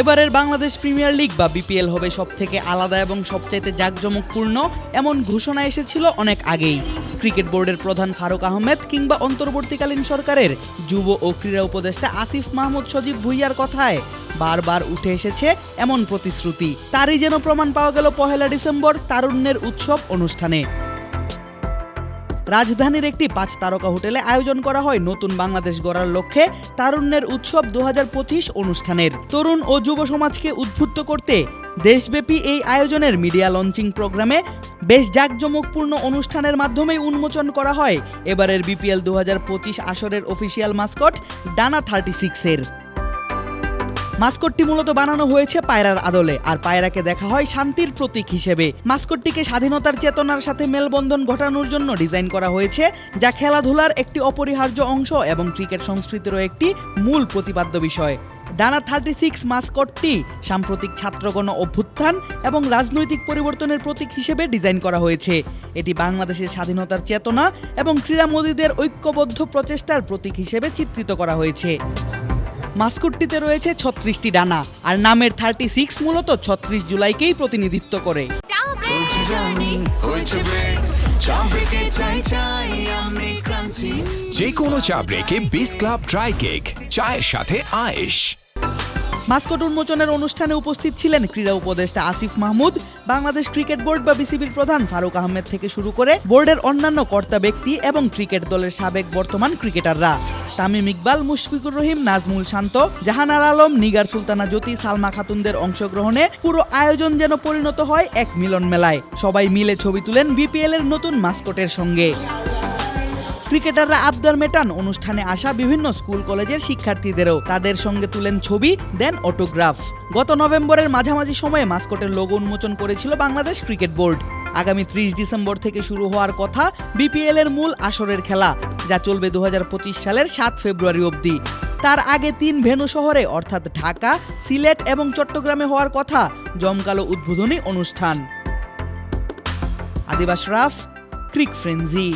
এবারের Bangladesh premier league বা BPL হবে সব থেকে আলাদা এবং সবচাইতে জাঁকজমকপূর্ণ এমন ঘোষণা এসেছিল অনেক আগেই। ক্রিকেট বোর্ডের প্রধান ফারুক আহমেদ কিংবা অন্তর্বর্তীকালীন সরকারের যুব ও ক্রীড়া উপদেষ্টা আসিফ মাহমুদ সজীব ভুইয়ার কথায় বারবার উঠে এসেছে এমন প্রতিশ্রুতি। তারই যেন প্রমাণ পাওয়া গেল পহেলা ডিসেম্বর তারুণ্যের উৎসব অনুষ্ঠানে। রাজধানীর একটি পাঁচ তারকা হোটেলে আয়োজন করা হয় নতুন বাংলাদেশ গড়ার লক্ষ্যে তারুণ্যের উৎসব দু হাজার পঁচিশ অনুষ্ঠানের। তরুণ ও যুব সমাজকে উদ্বুদ্ধ করতে দেশব্যাপী এই আয়োজনের মিডিয়া লঞ্চিং প্রোগ্রামে বেশ জাঁকজমকপূর্ণ অনুষ্ঠানের মাধ্যমে উন্মোচন করা হয়। এবারের বিপিএল দু হাজার পঁচিশ আসরের অফিসিয়াল মাস্কট ডানা থার্টি সিক্সের। মাস্কটটি মূলত বানানো হয়েছে পায়রার আদলে, আর পায়রাকে দেখা হয় শান্তির প্রতীক হিসেবে। মাস্কটটিকে স্বাধীনতার চেতনার সাথে মেলবন্ধন ঘটানোর জন্য ডিজাইন করা হয়েছে, যা খেলাধুলার একটি অপরিহার্য অংশ এবং ক্রিকেট সংস্কৃতিরও একটি মূল প্রতিপাদ্য বিষয়। ডানা থার্টি সিক্স মাস্কটটি সাম্প্রতিক ছাত্রগণ অভ্যুত্থান এবং রাজনৈতিক পরিবর্তনের প্রতীক হিসেবে ডিজাইন করা হয়েছে। এটি বাংলাদেশের স্বাধীনতার চেতনা এবং ক্রীড়ামোদীদের ঐক্যবদ্ধ প্রচেষ্টার প্রতীক হিসেবে চিত্রিত করা হয়েছে। মাস্কটটিতে রয়েছে ছত্রিশটি ডানা আর নামের থার্টি সিক্স মূলত ছত্রিশ জুলাইকেই প্রতিনিধিত্ব করে। যে কোনো চা ব্রেকে বিস ক্লাব ড্রাই কেক চায়ের সাথে আয়েশ। মাস্কট উন্মোচনের অনুষ্ঠানে উপস্থিত ছিলেন ক্রীড়া উপদেষ্টা আসিফ মাহমুদ বাংলাদেশ ক্রিকেট বোর্ড বা বিসিবির প্রধান ফারুক আহমেদ থেকে শুরু করে বোর্ডের অন্যান্য কর্তা ব্যক্তি এবং ক্রিকেট দলের সাবেক বর্তমান ক্রিকেটাররা। তামিম ইকবাল, মুশফিকুর রহিম, নাজমুল শান্ত, জাহানার আলম, নিগার সুলতানা জ্যোতি, সালমা খাতুনদের অংশগ্রহণে পুরো আয়োজন যেন পরিণত হয় এক মিলন মেলায়। সবাই মিলে ছবি তুলেন বিপিএল এর নতুন মাস্কটের সঙ্গে। ক্রিকেটাররা আবদার মেটান অনুষ্ঠানে আসা বিভিন্ন স্কুল কলেজের শিক্ষার্থীদেরও। তাদের সঙ্গে তুলেন ছবি, দেন অটোগ্রাফ। গত নভেম্বরের মাঝামাঝি সময়ে মাস্কটের লোগো উন্মোচন করেছিল বাংলাদেশ ক্রিকেট বোর্ড। আগামী ত্রিশ ডিসেম্বর থেকে শুরু হওয়ার কথা বিপিএল এর মূল আসরের খেলা। যা চলবে দু হাজার পঁচিশ সালের সাত ফেব্রুয়ারি অবধি। তার আগে তিন ভেনু শহরে, অর্থাৎ ঢাকা, সিলেট এবং চট্টগ্রামে হওয়ার কথা জমকালো উদ্বোধনী অনুষ্ঠান। আদিবাস রাফ, ক্রিক ফ্রেন্জি।